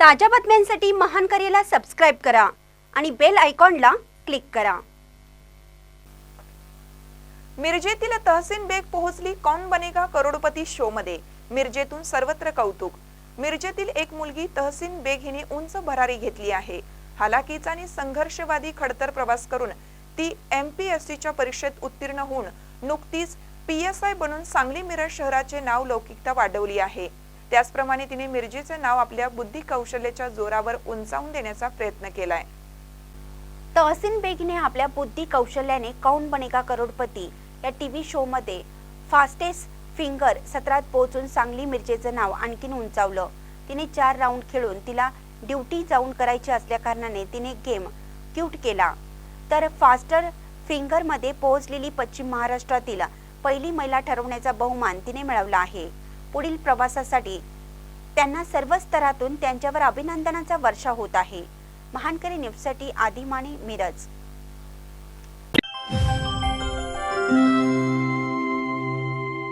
ताज्या बातम्यांसाठी महान करेला सबस्क्राईब करा आणि बेल आयकॉनला क्लिक करा. मिरजेतील तहसीन बेग पोहोचली कौन बनेगा करोडपती शो मध्ये मिरजेतून सर्वत्र कौतुक. मिरजेतील एक मुलगी तहसीन बेग हिने उंच भरारी घेतली आहे. हालाकीचा आणि संघर्षवादी खडतर प्रवास करून ती एम पी एस सीच्या परीक्षेत उत्तीर्ण होऊन नुकतीच पी एस आय बनून सांगली मिरज शहराचे नाव लौकिकता वाढवली आहे. त्याचप्रमाणे तिने मिरजेचं नाव आपल्या बुद्धी कौशल्याच्या जोरावर उंचावून देण्याचा प्रयत्न केलाय. तहसीन बेगने आपल्या बुद्धी कौशल्याने कौन बनेगा करोडपती? या टीव्ही शो मध्ये फास्टेस्ट फिंगर सत्रात पोहोचून सांगली मिरजेचं नाव आणखीन उंचावलं. तिने चार राऊंड खेळून तिला ड्युटी जाऊन करायची असल्या कारणाने तिने गेम क्यूट केला. तर फास्टर फिंगरमध्ये पोहोचलेली पश्चिम महाराष्ट्रातील पहिली महिला ठरवण्याचा बहुमान तिने मिळवला आहे. पुढील प्रवासासाठी त्यांना सर्व स्तरातून त्यांच्यावर अभिनंदनाचा वर्षा होत आहे. महानकरी न्यूजसाठी आदिमाने मिरज.